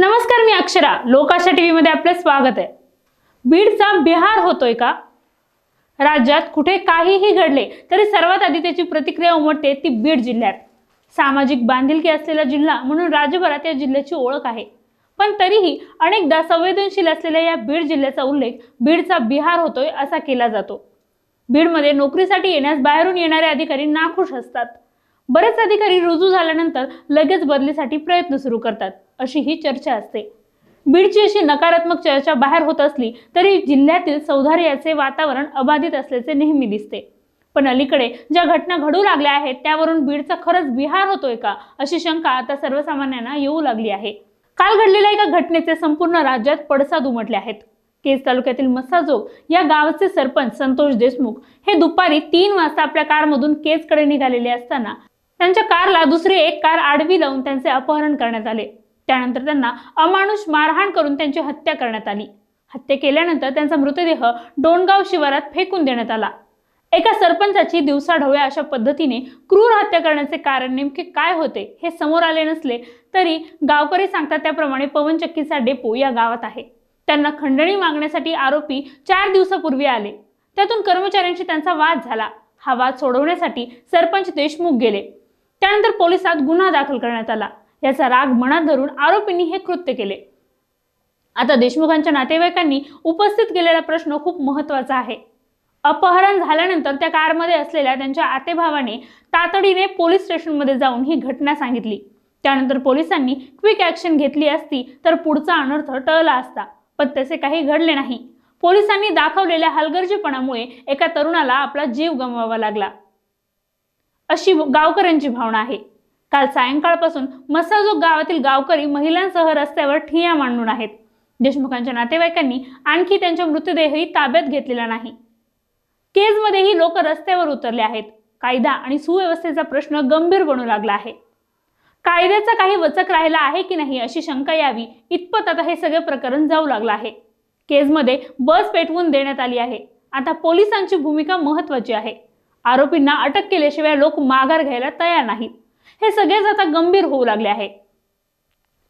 नमस्कार मी अक्षरा. लोकाशा टी व्हीमध्ये आपलं स्वागत आहे. बीडचा बिहार होतोय का? राज्यात कुठे काहीही घडले तरी सर्वात आधी त्याची प्रतिक्रिया उमटते ती बीड जिल्ह्यात. सामाजिक बांधिलकी असलेला जिल्हा म्हणून राज्यभरात या जिल्ह्याची ओळख आहे. पण तरीही अनेकदा संवेदनशील असलेल्या या बीड जिल्ह्याचा उल्लेख बीडचा बिहार होतोय असा केला जातो. बीडमध्ये नोकरीसाठी येण्यास बाहेरून येणारे अधिकारी नाखुश असतात. बरेच अधिकारी रुजू झाल्यानंतर लगेच बदलीसाठी प्रयत्न सुरू करतात अशी ही चर्चा असते. बीडची अशी नकारात्मक चर्चा बाहेर होत असली तरी जिल्ह्यातील सौधार्याचे वातावरण अबाधित असल्याचे नेहमी दिसते. पण अलीकडे ज्या घटना घडू लागल्या आहेत त्यावरून बीडचा खरंच बिहार होतोय का अशी शंका आता सर्वसामान्यांना येऊ लागली आहे. काल घडलेल्या एका घटनेचे संपूर्ण राज्यात पडसाद उमटले आहेत. केज तालुक्यातील मसाजोग या गावाचे सरपंच संतोष देशमुख हे दुपारी तीन वाजता आपल्या कारमधून केजकडे निघालेले असताना त्यांच्या कारला दुसरी एक कार आडवी लावून त्यांचे अपहरण करण्यात आले. त्यानंतर त्यांना अमानुष मारहाण करून त्यांची हत्या करण्यात आली. हत्या केल्यानंतर त्यांचा मृतदेह डोणगाव शिवारात फेकून देण्यात आला. एका सरपंचाची दिवसाढवळ्या अशा पद्धतीने क्रूर हत्या करण्याचे कारण नेमके काय होते हे समोर आले नसले तरी गावकरी सांगतात त्याप्रमाणे पवनचक्कीचा डेपो या गावात आहे. त्यांना खंडणी मागण्यासाठी आरोपी चार दिवसापूर्वी आले. त्यातून कर्मचाऱ्यांशी त्यांचा वाद झाला. हा वाद सोडवण्यासाठी सरपंच देशमुख गेले. त्यानंतर पोलिसात गुन्हा दाखल करण्यात आला. याचा राग मनात धरून आरोपींनी हे कृत्य केले. आता देशमुखांच्या नातेवाईकांनी उपस्थित केलेला प्रश्न खूप महत्त्वाचा आहे. अपहरण झाल्यानंतर त्या कारमध्ये असलेल्या त्यांच्या आतेभावाने तातडीने पोलीस स्टेशनमध्ये जाऊन ही घटना सांगितली. त्यानंतर पोलिसांनी क्विक ॲक्शन घेतली असती तर पुढचा अनर्थ टळला असता पण तसे काही घडले नाही. पोलिसांनी दाखवलेल्या हलगर्जीपणामुळे एका तरुणाला आपला जीव गमवावा लागला. अशी गावकऱ्यांची भावना आहे. काल सायंकाळपासून मसाजोग गावातील गावकरी महिलांसह रस्त्यावर ठिया मांडून आहेत. देशमुखांच्या नातेवाईकांनी आणखी त्यांच्या मृतदेहही ताब्यात घेतलेला नाही. केजमध्येही लोक रस्त्यावर उतरले आहेत. कायदा आणि सुव्यवस्थेचा प्रश्न गंभीर बनू लागला आहे. कायद्याचा काही वचक राहिला आहे की नाही अशी शंका यावी इतपत आता हे सगळे प्रकरण जाऊ लागलं आहे. केजमध्ये बस पेटवून देण्यात आली आहे. आता पोलिसांची भूमिका महत्वाची आहे. आरोपींना अटक केल्याशिवाय लोक माघार घ्यायला तयार नाहीत. हे सगळेच आता गंभीर होऊ लागले आहे.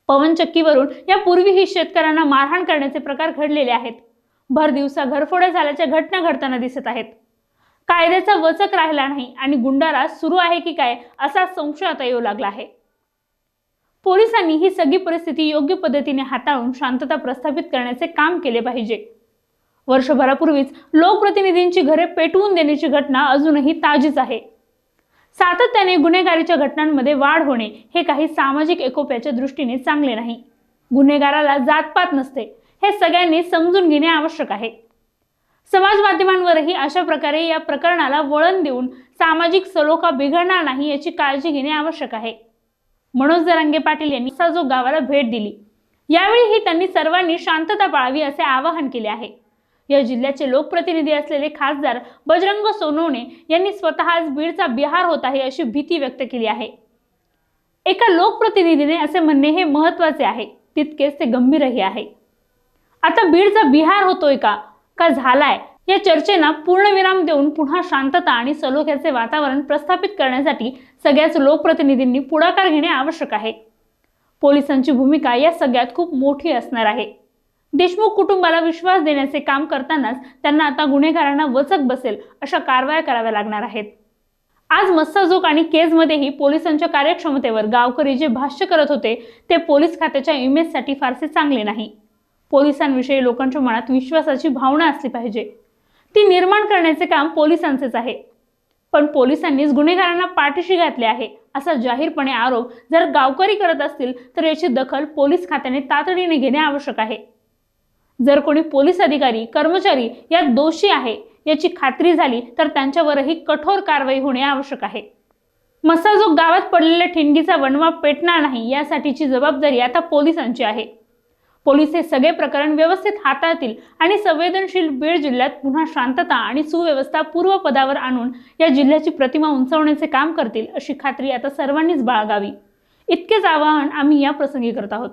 पवनचक्कीवरून यापूर्वीही शेतकऱ्यांना मारहाण करण्याचे प्रकार घडलेले आहेत. भर दिवसा घरफोड्या झाल्याच्या घटना घडताना दिसत आहेत. कायद्याचा वचक राहिला नाही आणि गुंडाराज सुरू आहे की काय असा संशय आता येऊ लागला आहे. पोलिसांनी ही सगळी परिस्थिती योग्य पद्धतीने हाताळून शांतता प्रस्थापित करण्याचे काम केले पाहिजे. वर्षभरापूर्वीच लोकप्रतिनिधींची घरे पेटवून देण्याची घटना अजूनही ताजीच आहे. सातत्याने गुन्हेगारीच्या घटनांमध्ये वाढ होणे हे काही सामाजिक एकोप्याच्या दृष्टीने चांगले नाही. गुन्हेगाराला जातपात नसते हे सगळ्यांनी समजून घेणे आवश्यक आहे. समाज माध्यमांवरही अशा प्रकारे या प्रकरणाला वळण देऊन सामाजिक सलोखा बिघडणार नाही याची काळजी घेणे आवश्यक आहे. मनोज जरांगे पाटील यांनी साजो गावाला भेट दिली यावेळीही त्यांनी सर्वांनी शांतता पाळावी असे आवाहन केले आहे. या जिल्ह्याचे लोकप्रतिनिधी असलेले खासदार बजरंग सोनवणे यांनी स्वतःच बीडचा बिहार होत आहे अशी भीती व्यक्त केली आहे. एका लोकप्रतिनिधीने असे म्हणणे हे महत्त्वाचे आहे तितकेच ते गंभीरही आहे. आता बीडचा बिहार होतोय का? का झालाय? या चर्चेना पूर्णविराम देऊन पुन्हा शांतता आणि सलोख्याचे वातावरण प्रस्थापित करण्यासाठी सगळ्याच लोकप्रतिनिधींनी पुढाकार घेणे आवश्यक आहे. पोलिसांची भूमिका या सगळ्यात खूप मोठी असणार आहे. देशमुख कुटुंबाला विश्वास देण्याचे काम करतानाच त्यांना आता गुन्हेगारांना वचक बसेल अशा कारवाया कराव्या लागणार आहेत. आज मस्साजोक आणि केजमध्येही पोलिसांच्या कार्यक्षमतेवर गावकरी जे भाष्य करत होते ते पोलीस खात्याच्या इमेजसाठी फारसे चांगले नाही. पोलिसांविषयी लोकांच्या मनात विश्वासाची भावना असली पाहिजे. ती निर्माण करण्याचे काम पोलिसांचेच आहे. पण पोलिसांनीच गुन्हेगारांना पाठीशी घातले आहे असा जाहीरपणे आरोप जर गावकरी करत असतील तर याची दखल पोलीस खात्याने तातडीने घेणे आवश्यक आहे. जर कोणी पोलीस अधिकारी कर्मचारी यात दोषी आहे याची खात्री झाली तर त्यांच्यावरही कठोर कारवाई होणे आवश्यक आहे. मसाजोग गावात पडलेल्या ठिणगीचा वणवा पेटणार नाही यासाठीची जबाबदारी आता पोलिसांची आहे. पोलीस हे सगळे प्रकरण व्यवस्थित हाताळतील आणि संवेदनशील बीड जिल्ह्यात पुन्हा शांतता आणि सुव्यवस्था पूर्वपदावर आणून या जिल्ह्याची प्रतिमा उंचावण्याचे काम करतील अशी खात्री आता सर्वांनीच बाळगावी. इतकेच आवाहन आम्ही या प्रसंगी करत आहोत.